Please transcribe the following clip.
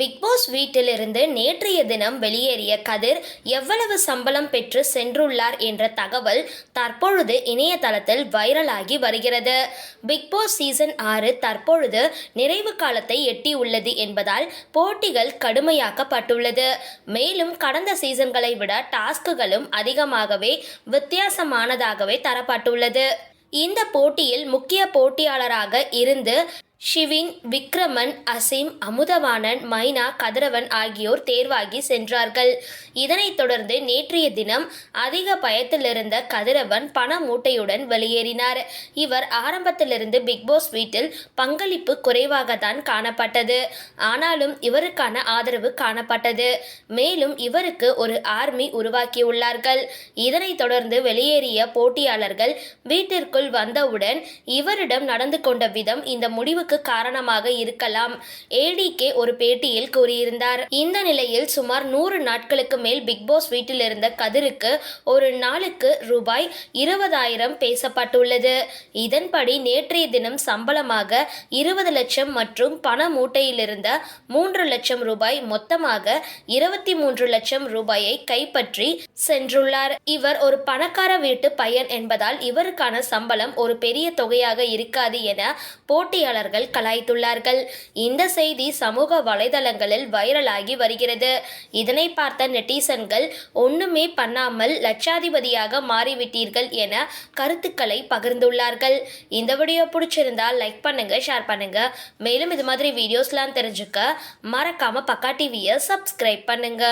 Bigg Boss வீட்டிலிருந்து நேற்றைய தினம் வெளியேறிய கதிர் எவ்வளவு சம்பளம் பெற்று சென்றுள்ளார் என்ற தகவல் தற்பொழுது இணையதளத்தில் வைரலாகி வருகிறது. பிக்பாஸ் சீசன் ஆறு தற்பொழுது நிறைவு காலத்தை எட்டியுள்ளது என்பதால் போட்டிகள் கடுமையாக்கப்பட்டுள்ளது. மேலும் கடந்த சீசன்களை விட டாஸ்க்குகளும் அதிகமாகவே வித்தியாசமானதாகவே தரப்பட்டுள்ளது. இந்த போட்டியில் முக்கிய போட்டியாளராக இருந்து ஷிவின் விக்ரமன் அசீம் அமுதவாணன் மைனா கதிரவன் ஆகியோர் தேர்வாகி சென்றார்கள். இதனைத் தொடர்ந்து நேற்றைய தினம் அதிக பயத்திலிருந்த கதிரவன் பண மூட்டையுடன் வெளியேறினார். இவர் ஆரம்பத்திலிருந்து பிக்பாஸ் வீட்டில் பங்களிப்பு குறைவாகத்தான் காணப்பட்டது. ஆனாலும் இவருக்கான ஆதரவு காணப்பட்டது. மேலும் இவருக்கு ஒரு ஆர்மி உருவாக்கியுள்ளார்கள். இதனைத் தொடர்ந்து வெளியேறிய போட்டியாளர்கள் வீட்டிற்குள் வந்தவுடன் இவரிடம் நடந்து கொண்ட விதம் இந்த முடிவு முடிவுக்கு காரணமாக இருக்கலாம். ஏடிகே ஒரு பேட்டியில் கூறியிருந்தார். இந்த நிலையில் சுமார் நூறு நாட்களுக்கு மேல் பிக்பாஸ் வீட்டில் இருந்த கதிருக்கு ஒரு நாளுக்கு ரூபாய் இருபதாயிரம் பேசப்பட்டுள்ளது. இதன்படி நேற்றைய தினம் சம்பளமாக இருபது லட்சம் மற்றும் பண மூட்டையிலிருந்த மூன்று லட்சம் ரூபாய் மொத்தமாக இருபத்தி மூன்று லட்சம் ரூபாயை கைப்பற்றி சென்றுள்ளார். இவர் ஒரு பணக்கார வீட்டு பையன் என்பதால் இவருக்கான சம்பளம் ஒரு பெரிய தொகையாக இருக்காது என போட்டியாளர்கள் கலாய்த்துள்ளார்கள். இந்த செய்தி சமூக வலைதளங்களில் வைரலாகி வருகிறது. இதனை பார்த்த நெட்டிசன்கள் ஒண்ணுமே பண்ணாமல் லட்சாதிபதியாக மாறிவிட்டீர்கள் என கருத்துக்களை பகிர்ந்துள்ளார்கள். இந்த வீடியோ பிடிச்சிருந்தால் லைக் பண்ணுங்க ஷேர் பண்ணுங்க. மேலும் இது மாதிரி வீடியோஸ்லாம் தெரிஞ்சுக்க மறக்காம பக்கா டிவியை சப்ஸ்கிரைப் பண்ணுங்க.